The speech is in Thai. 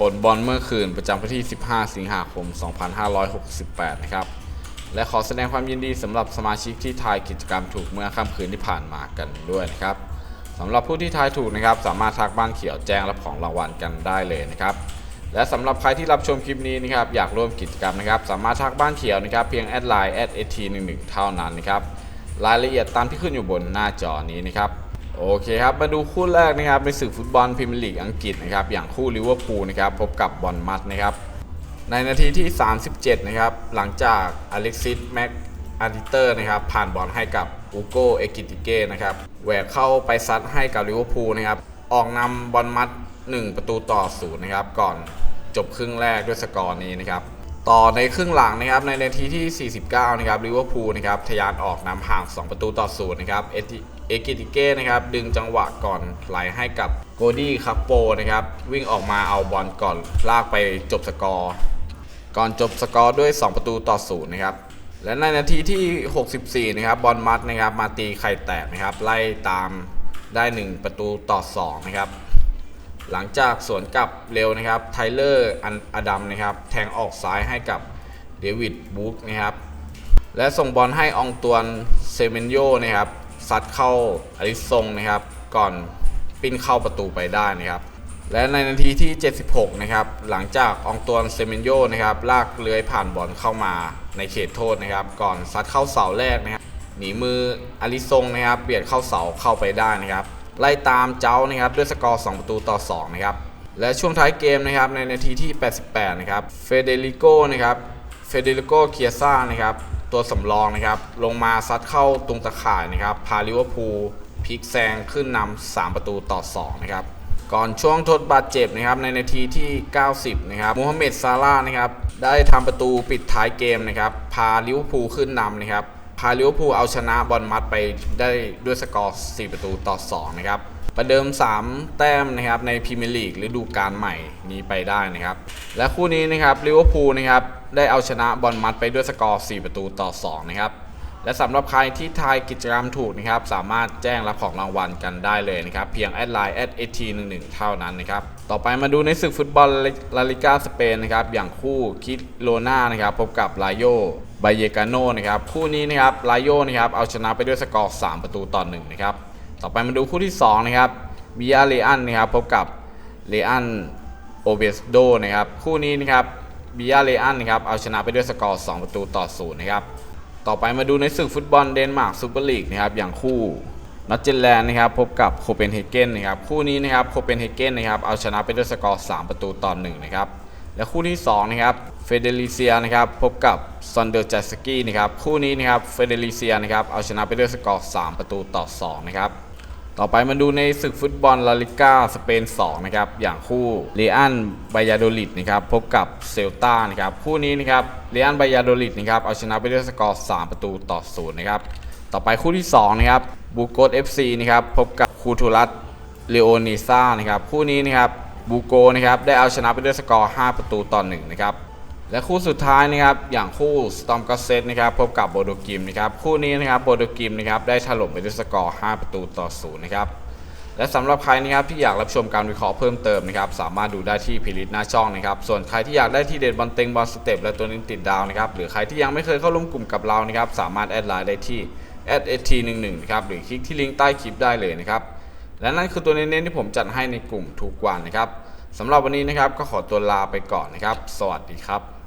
ผลบอลเมื่อคืนประจำวันที่ 15 สิงหาคม 2568 นะครับ และขอแสดงความยินดีสำหรับสมาชิกที่ทายกิจกรรมถูกเมื่อค่ำคืนที่ผ่านมากันด้วยนะครับสำหรับผู้ที่ทายถูกนะครับ สามารถทักบ้านเขียวแจ้งรับของรางวัลกันได้เลยนะครับ และสำหรับใครที่รับชมคลิปนี้นะครับอยากร่วมกิจกรรมนะครับ สามารถทักบ้านเขียวนะครับ เพียงแอดไลน์แอดเอทีหนึ่งหนึ่งเท่านั้นนะครับ รายละเอียดตามที่ขึ้นอยู่บนหน้าจอนี้นะครับ โอเคครับ มาดูคู่แรกนะครับในศึกฟุตบอลพรีเมียร์ลีกอังกฤษนะครับอย่างคู่ลิเวอร์พูลนะครับพบกับบอลมัดนะครับในนาทีที่ 37 นะครับหลังจากอเล็กซิสแม็กอาริเตอร์นะครับผ่านบอลให้กับอูโกเอกิติเก้นะครับแหวกเข้าไปซัดให้กับลิเวอร์พูลนะครับออกนำบอลมัด 1 ประตูต่อศูนย์นะครับก่อนจบครึ่งแรกด้วยสกอร์นี้นะครับ ต่อในครึ่งหลังนะครับในนาทีที่ 49 นะครับลิเวอร์พูลนะครับทะยานออกนำห่าง 2 ประตูต่อศูนย์นะครับเอติเอกิติเก้นะครับดึงจังหวะก่อนไหลให้กับโกดี้คัปโปนะครับวิ่งออกมาเอาบอลก่อนลากไปจบสกอร์ ก่อนจบสกอร์ด้วย 2 ประตูต่อศูนย์นะครับและในนาทีที่ 64 นะครับบอลมัดนะครับมาตีไข่แตกนะครับไล่ตามได้ 1 ประตูต่อ2นะครับ หลังจากสวนกลับเร็วนะครับไทเลอร์อันอดัมนะครับแทงออกซ้ายให้กับเดวิดบุ๊กนะครับและส่งบอลให้องตวนเซเมนโยนะครับซัดเข้าอลิซงนะครับก่อนปิ้นเข้าประตูไปได้นะครับและในนาทีที่ 76 นะครับ หลังจากอองตวนเซเมนโยนะครับลากเลื้อยผ่านบอลเข้ามาในเขตโทษนะครับ ก่อนซัดเข้าเสาแรกนะครับหนีมืออลิซงนะครับเบียดเข้าเสาเข้าไปได้นะครับ ไล่ตามเจ้านะครับด้วยสกอร์ 2 ประตูต่อ 2 นะครับ และช่วงท้ายเกมนะครับในนาทีที่ 88 นะครับ เฟเดริโกนะครับ เฟเดริโกเคียซ่านะครับตัวสำรองนะครับ ลงมาซัดเข้าตรงตะข่ายนะครับ พาลิเวอร์พูลพลิกแซงขึ้นนำ3ประตูต่อ 2 นะครับ ก่อนช่วงทดบาดเจ็บนะครับในนาทีที่ 90 นะครับมูฮัมเหม็ดซาร่าห์นะครับ ได้ทำประตูปิดท้ายเกมนะครับ พาลิเวอร์พูลขึ้นนำนะครับ พาลิเวอร์พูลเอาชนะบอลมัดไปได้ด้วยสกอร์ 4 ประตูต่อ 2 นะครับ ประเดิม 3 แต้มนะครับในพรีเมียร์ลีกฤดูกาลใหม่นี้ไปได้นะครับ และคู่นี้นะครับลิเวอร์พูลนะครับได้เอาชนะบอลมัดไปด้วยสกอร์ 4 ประตูต่อ 2 นะครับ และสำหรับใครที่ทายกิจกรรมถูกนะครับ สามารถแจ้งรับของรางวัลกันได้เลยนะครับ เพียงแอดไลน์แอดเอทีหนึ่งหนึ่งเท่านั้นนะครับ ต่อไปมาดูในศึกฟุตบอลลาลิกาสเปนนะครับ อย่างคู่คิดโลนานะครับ พบกับลาโยบาเยกาโนนะครับ คู่นี้นะครับลาโยนะครับ เอาชนะไปด้วยสกอร์3ประตูต่อหนึ่งนะครับ ต่อไปมาดูคู่ที่ 2 นะครับบิยาเลอันนะครับ พบกับเลอันโอเบสโดนะครับ คู่นี้นะครับบิยาเลอันนะครับ เอาชนะไปด้วยสกอร์2ประตูต่อศูนย์นะครับ ต่อไปมาดูในศึกฟุตบอลเดนมาร์กซูเปอร์ลีกนะครับอย่างคู่นอตเจนแลนด์นะครับพบกับโคเปนเฮเกนนะครับคู่นี้นะครับโคเปนเฮเกนนะครับเอาชนะไปด้วยสกอร์ 3 ประตูต่อ1นะครับและคู่ที่2นะครับเฟเดริเซียนะครับพบกับซอนเดอร์จัสกี้นะครับคู่นี้นะครับเฟเดริเซียนะครับเอาชนะไปด้วยสกอร์ 3 ประตูต่อ2นะครับ ต่อไปมาดูในศึกฟุตบอลลาลิก้าสเปน 2 นะครับ อย่างคู่เรอันบายาโดลิดนะครับพบกับเซลตานะครับคู่นี้นะครับเรอันบายาโดลิดนะครับเอาชนะไปด้วยสกอร์ 3 ประตูต่อ0นะครับต่อไปคู่ที่ 2 นะครับบูโกสเอฟซีนะครับพบกับคูทูรัสเลโอนิซ่านะครับคู่นี้นะครับบูโกนะครับได้เอาชนะไปด้วยสกอร์ 5 ประตูต่อ1นะครับ และคู่สุดท้ายนะครับอย่างคู่สตอมกัสเซตนะครับพบกับโบโดกิมนะครับคู่นี้นะครับโบโดกิมนะครับได้ถล่มไปด้วยสกอร์ 5 ประตูต่อ0นะครับและสำหรับใครนะครับที่อยากรับชมการวิเคราะห์เพิ่มเติมนะครับสามารถดูได้ที่พิลิตหน้าช่องนะครับส่วนใครที่อยากได้ที่เด็ดบอลเต็งบอลสเต็ปและตัวนี้ติดดาวนะครับหรือใครที่ยังไม่เคยเข้าร่วมกลุ่มกับเรานะครับสามารถแอดไลน์ได้ที่ @at11 นะครับหรือคลิกที่ลิงก์ใต้คลิปได้เลยนะครับและนั่นคือตัวเน้นๆที่ผมจัดให้ในกลุ่มทุกวันนะครับสำหรับวันนี้นะครับก็ขอตัวลาไปก่อนนะครับ สวัสดีครับ